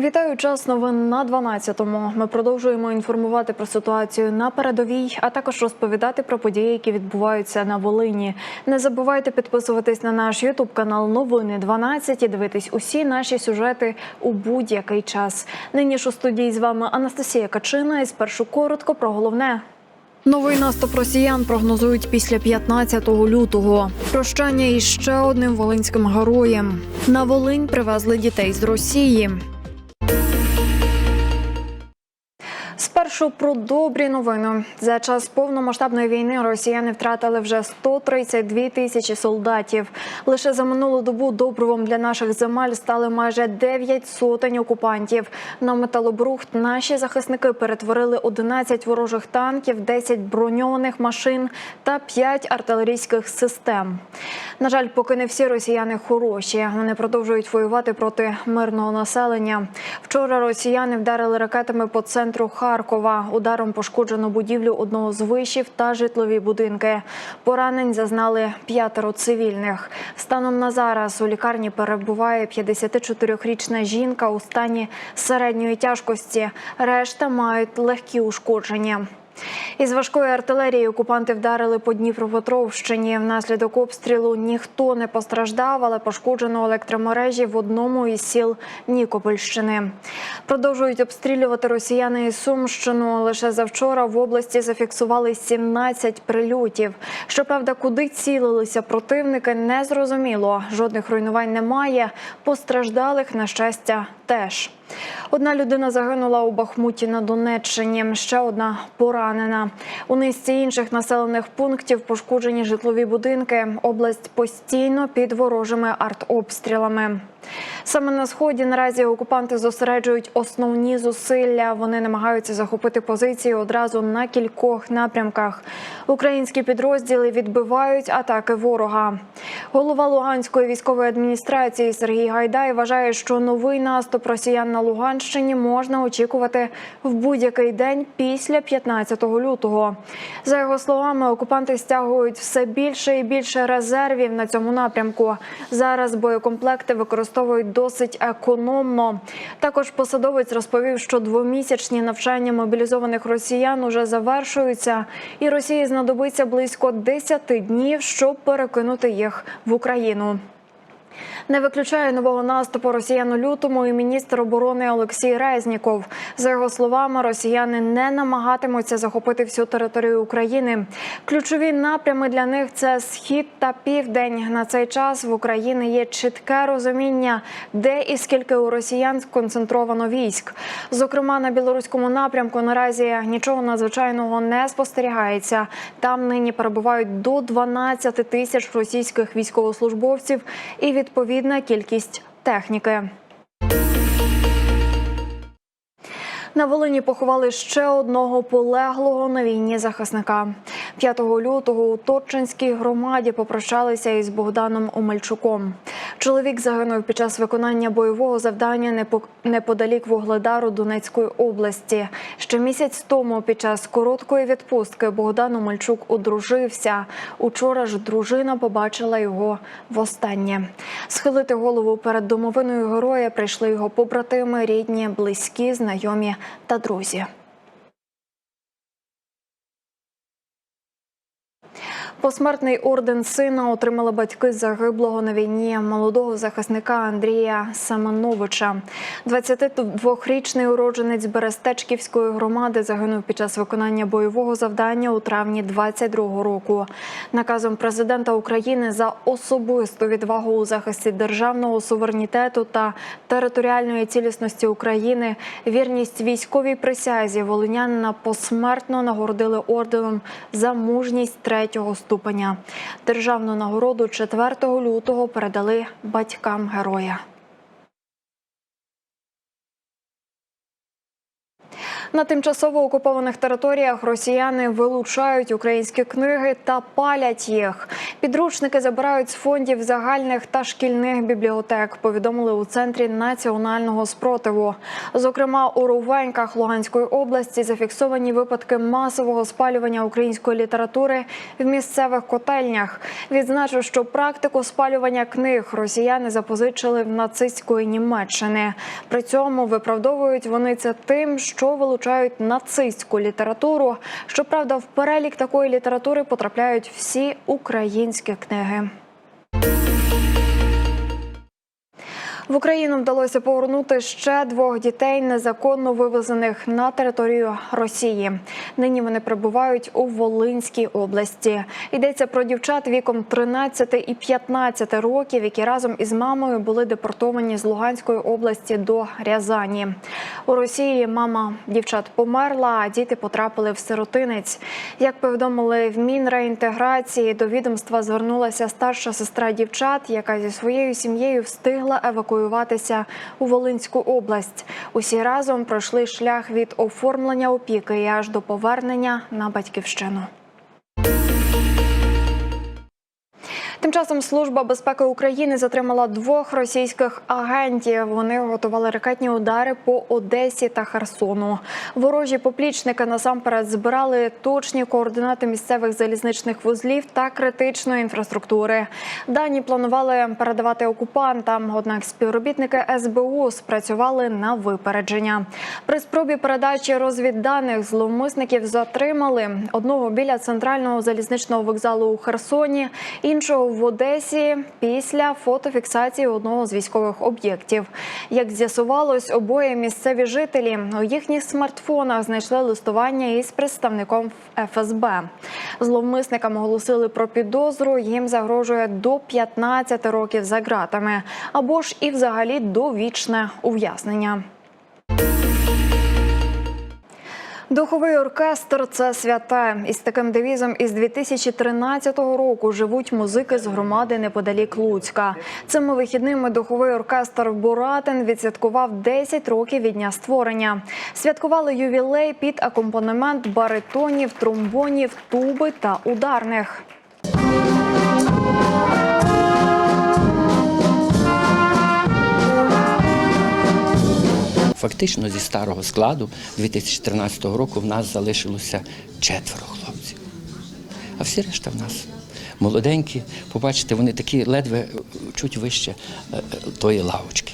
Вітаю час новин на 12-му. Ми продовжуємо інформувати про ситуацію на передовій, а також розповідати про події, які відбуваються на Волині. Не забувайте підписуватись на наш Ютуб канал Новини 12 і дивитись усі наші сюжети у будь-який час. Нині ж у студії з вами Анастасія Качина. І спершу коротко про головне. Новий наступ росіян прогнозують після 15 лютого. Прощання із ще одним волинським героєм. На Волинь привезли дітей з Росії. Спершу про добрі новини. За час повномасштабної війни росіяни втратили вже 132 тисячі солдатів. Лише за минулу добу добривом для наших земель стали майже 9 сотень окупантів. На металобрухт наші захисники перетворили 11 ворожих танків, 10 броньованих машин та 5 артилерійських систем. На жаль, поки не всі росіяни хороші. Вони продовжують воювати проти мирного населення. Вчора росіяни вдарили ракетами по центру Харкова. Ударом пошкоджено будівлю одного з вишів та житлові будинки. Поранень зазнали п'ятеро цивільних. Станом на зараз у лікарні перебуває 54-річна жінка у стані середньої тяжкості. Решта мають легкі ушкодження. Із важкої артилерії окупанти вдарили по Дніпропетровщині. Внаслідок обстрілу ніхто не постраждав, але пошкоджено електромережі в одному із сіл Нікопольщини. Продовжують обстрілювати росіяни із Сумщину. Лише завчора в області зафіксували 17 прильотів. Щоправда, куди цілилися противники, не зрозуміло. Жодних руйнувань немає. Постраждалих на щастя теж. Одна людина загинула у Бахмуті на Донеччині. Ще одна поранена. У низці інших населених пунктів пошкоджені житлові будинки. Область постійно під ворожими артобстрілами. Саме на сході наразі окупанти зосереджують основні зусилля. Вони намагаються захопити позиції одразу на кількох напрямках. Українські підрозділи відбивають атаки ворога. Голова Луганської військової адміністрації Сергій Гайдай вважає, що новий наступ росіян на Луганщині можна очікувати в будь-який день після 15 лютого. За його словами, окупанти стягують все більше і більше резервів на цьому напрямку. Зараз боєкомплекти використовують досить економно. Також посадовець розповів, що двомісячні навчання мобілізованих росіян уже завершуються, і Росії знадобиться близько 10 днів, щоб перекинути їх в Україну. Не виключає нового наступу росіян у лютому і міністр оборони Олексій Резніков. За його словами, росіяни не намагатимуться захопити всю територію України. Ключові напрями для них це схід та південь. На цей час в Україні є чітке розуміння, де і скільки у росіян сконцентровано військ. Зокрема, на білоруському напрямку наразі нічого надзвичайного не спостерігається. Там нині перебувають до 12 тисяч російських військовослужбовців і відповідна кількість техніки. На Волині поховали ще одного полеглого на війні захисника. 5 лютого у Торчинській громаді попрощалися із Богданом Омельчуком. Чоловік загинув під час виконання бойового завдання неподалік Вугледару Донецької області. Ще місяць тому, під час короткої відпустки, Богдан Омельчук одружився. Учора ж дружина побачила його востаннє. Схилити голову перед домовиною героя прийшли його побратими, рідні, близькі, знайомі та друзі. Посмертний орден сина отримали батьки загиблого на війні молодого захисника Андрія Семеновича. 22-річний уродженець Берестечківської громади загинув під час виконання бойового завдання у травні 22-го року. Наказом президента України за особисту відвагу у захисті державного суверенітету та територіальної цілісності України, вірність військовій присязі волинянина посмертно нагородили орденом за мужність третього ступеня. Державну нагороду 4 лютого передали батькам героя. На тимчасово окупованих територіях росіяни вилучають українські книги та палять їх. Підручники забирають з фондів загальних та шкільних бібліотек. Повідомили у центрі національного спротиву. Зокрема, у Рувеньках Луганської області зафіксовані випадки масового спалювання української літератури в місцевих котельнях. Відзначу, що практику спалювання книг росіяни запозичили в нацистської Німеччини. При цьому виправдовують вони це тим, що вилучають нацистську літературу. Щоправда, в перелік такої літератури потрапляють всі українські книги. В Україну вдалося повернути ще двох дітей, незаконно вивезених на територію Росії. Нині вони перебувають у Волинській області. Йдеться про дівчат віком 13 і 15 років, які разом із мамою були депортовані з Луганської області до Рязані. У Росії мама дівчат померла, а діти потрапили в сиротинець. Як повідомили в Мінреінтеграції, до відомства звернулася старша сестра дівчат, яка зі своєю сім'єю встигла евакуюватися у Волинську область. Усі разом пройшли шлях від оформлення опіки і аж до повернення на батьківщину. Тим часом служба безпеки України затримала двох російських агентів. Вони готували ракетні удари по Одесі та Херсону. Ворожі поплічники насамперед збирали точні координати місцевих залізничних вузлів та критичної інфраструктури. Дані планували передавати окупантам. Однак співробітники СБУ спрацювали на випередження. При спробі передачі розвідданих зловмисників затримали одного біля центрального залізничного вокзалу у Херсоні, іншого в Одесі після фотофіксації одного з військових об'єктів. Як з'ясувалось, обоє місцеві жителі у їхніх смартфонах знайшли листування із представником ФСБ. Зловмисникам оголосили про підозру. Їм загрожує до 15 років за ґратами або ж і взагалі довічне ув'язнення. Духовий оркестр це святе. Із таким девізом із 2013 року живуть музики з громади неподалік Луцька. Цими вихідними духовий оркестр Буратин відсвяткував 10 років від дня створення. Святкували ювілей під акомпанемент баритонів, тромбонів, туби та ударних. Фактично зі старого складу 2013 року в нас залишилося четверо хлопців. А всі решта в нас молоденькі. Побачите, вони такі ледве е, чуть вище е, е, тої лавочки.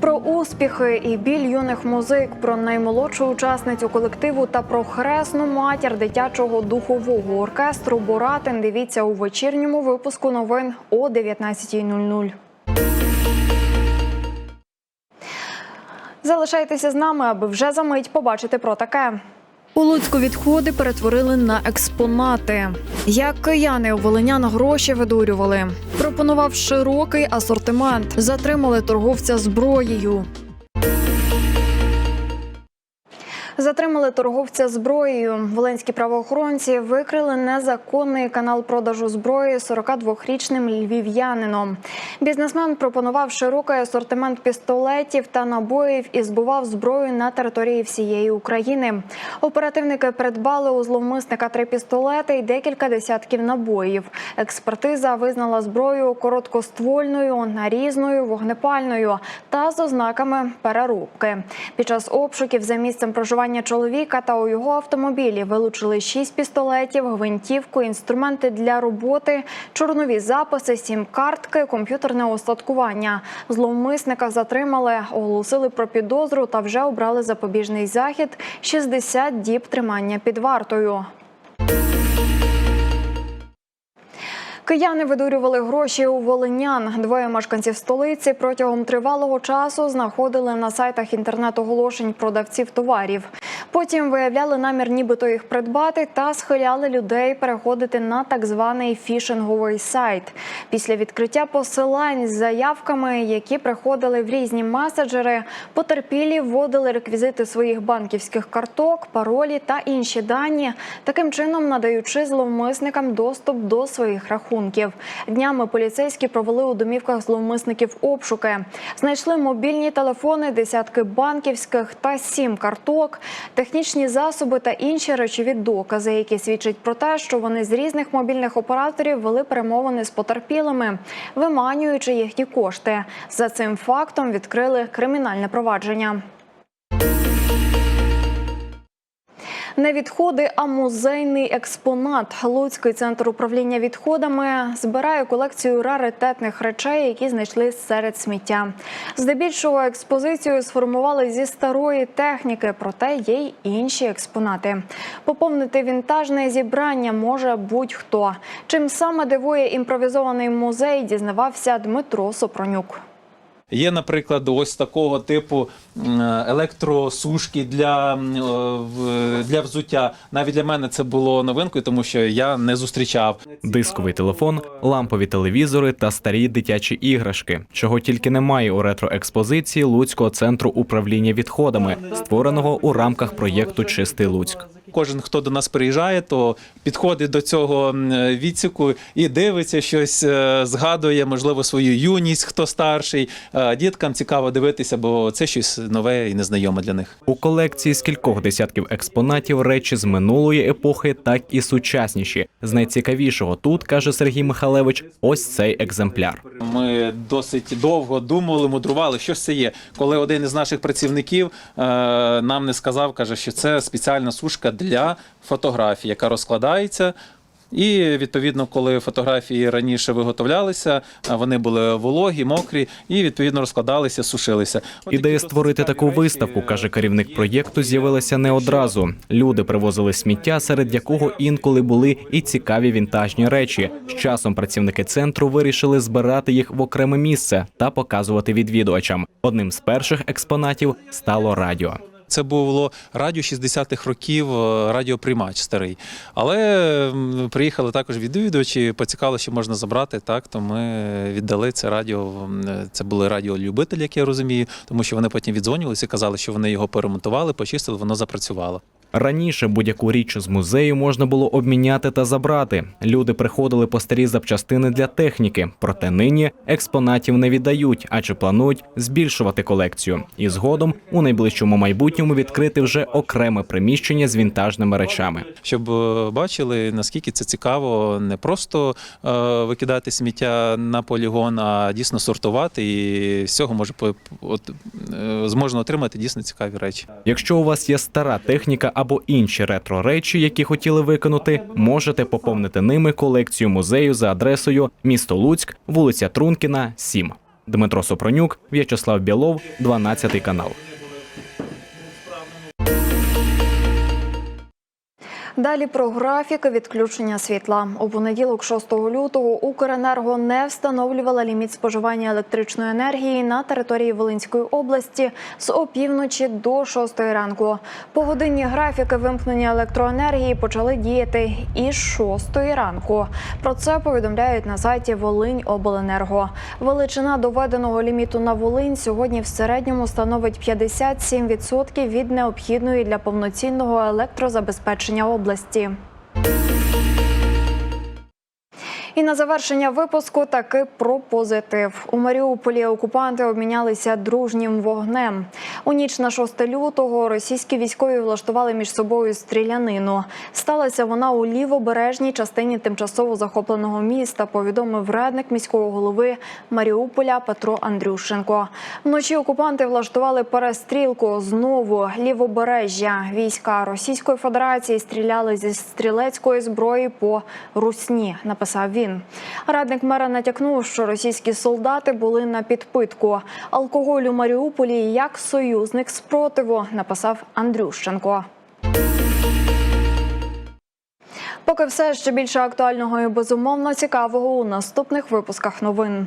Про успіхи і біль юних музик, про наймолодшу учасницю колективу та про хресну матір дитячого духового оркестру Боратин. Дивіться у вечірньому випуску новин о 19.00. Залишайтеся з нами, аби вже за мить побачити про таке. У Луцьку відходи перетворили на експонати. Як кияни у волинян гроші видурювали, пропонував широкий асортимент, затримали торговця зброєю. Затримали торговця зброєю. Волинські правоохоронці викрили незаконний канал продажу зброї 42-річним львів'янином. Бізнесмен пропонував широкий асортимент пістолетів та набоїв і збував зброю на території всієї України. Оперативники придбали у зловмисника три пістолети і декілька десятків набоїв. Експертиза визнала зброю короткоствольною, нарізною, вогнепальною та з ознаками переробки. Під час обшуків за місцем проживання чоловіка та у його автомобілі вилучили шість пістолетів, гвинтівку, інструменти для роботи, чорнові записи, сім-картки, комп'ютерне устаткування. Зловмисника затримали, оголосили про підозру та вже обрали запобіжний захід 60 діб тримання під вартою. Кияни видурювали гроші у волинян. Двоє мешканців столиці протягом тривалого часу знаходили на сайтах інтернет-оголошень продавців товарів. Потім виявляли намір, нібито їх придбати, та схиляли людей переходити на так званий фішинговий сайт. Після відкриття посилань з заявками, які приходили в різні меседжери, потерпілі вводили реквізити своїх банківських карток, паролі та інші дані, таким чином надаючи зловмисникам доступ до своїх рахунків. Подарунків. Днями поліцейські провели у домівках зловмисників обшуки. Знайшли мобільні телефони, десятки банківських та сім карток, технічні засоби та інші речові докази, які свідчать про те, що вони з різних мобільних операторів вели перемовини з потерпілими, виманюючи їхні кошти. За цим фактом відкрили кримінальне провадження. Не відходи, а музейний експонат. Луцький центр управління відходами збирає колекцію раритетних речей, які знайшли серед сміття. Здебільшого експозицію сформували зі старої техніки, проте є й інші експонати. Поповнити вінтажне зібрання може будь-хто. Чим саме дивує імпровізований музей, дізнавався Дмитро Сопронюк. Є, наприклад, ось такого типу електросушки для, е, для взуття. Навіть для мене це було новинкою, тому що я не зустрічав. Дисковий телефон, лампові телевізори та старі дитячі іграшки, чого тільки немає у ретроекспозиції Луцького центру управління відходами, створеного у рамках проєкту Чистий Луцьк. Кожен, хто до нас приїжджає, то підходить до цього відсіку і дивиться щось, е, згадує, можливо, свою юність, хто старший. Е, Діткам цікаво дивитися, бо це щось нове і незнайоме для них. У колекції з кількох десятків експонатів речі з минулої епохи, так і сучасніші. З найцікавішого тут каже Сергій Михалевич, ось цей екземпляр. Ми досить довго думали, мудрували, що це є. Коли один із наших працівників е, нам не сказав, каже, що це спеціальна сушка для фотографій, яка розкладається. І відповідно, коли фотографії раніше виготовлялися, вони були вологі, мокрі, і відповідно розкладалися, сушилися. Ідея створити таку виставку, каже керівник проєкту, з'явилася не одразу. Люди привозили сміття, серед якого інколи були і цікаві вінтажні речі. З часом працівники центру вирішили збирати їх в окреме місце та показувати відвідувачам. Одним з перших експонатів стало радіо. Це було радіо 60-х років, е, радіоприймач старий. Але приїхали також відвідувачі, поцікаво, що можна забрати. Так, то ми віддали це радіо. е, Це були радіолюбителі, як я розумію, тому що вони потім віддзвонювалися і казали, що вони його перемонтували, почистили, воно запрацювало. Раніше будь-яку річ з музею можна було обміняти та забрати. Люди приходили по старі запчастини для техніки, проте нині експонатів не віддають, адже планують збільшувати колекцію. І згодом у найближчому майбутньому відкрити вже окреме приміщення з вінтажними речами. Щоб е, бачили, наскільки це цікаво, не просто е, викидати сміття на полігон, а дійсно сортувати, і з цього може от, е, зможна отримати дійсно цікаві речі. Якщо у вас є стара техніка або інші ретро речі, які хотіли виконати, можете поповнити ними колекцію музею за адресою місто Луцьк, вулиця Трункіна, 7. Дмитро Сопронюк, В'ячеслав Білов, 12 канал. Далі про графіки відключення світла. У понеділок, 6 лютого, Укренерго не встановлювала ліміт споживання електричної енергії на території Волинської області з опівночі до 6 ранку. Погодинні графіки вимкнення електроенергії почали діяти із 6 ранку. Про це повідомляють на сайті Волинь Обленерго. Величина доведеного ліміту на Волинь сьогодні в середньому становить 57% від необхідної для повноцінного електрозабезпечення області області. І на завершення випуску таки про позитив. У Маріуполі окупанти обмінялися дружнім вогнем. У ніч на 6 лютого російські військові влаштували між собою стрілянину. Сталася вона у лівобережній частині тимчасово захопленого міста. Повідомив радник міського голови Маріуполя Петро Андрющенко. Вночі окупанти влаштували перестрілку знову лівобережжя. Війська Російської Федерації стріляли зі стрілецької зброї по русні. Написав він. Радник мера натякнув, що російські солдати були на підпитку. Алкоголь у Маріуполі як союзник спротиву, написав Андрющенко. Поки все ще більше актуального і безумовно цікавого у наступних випусках новин.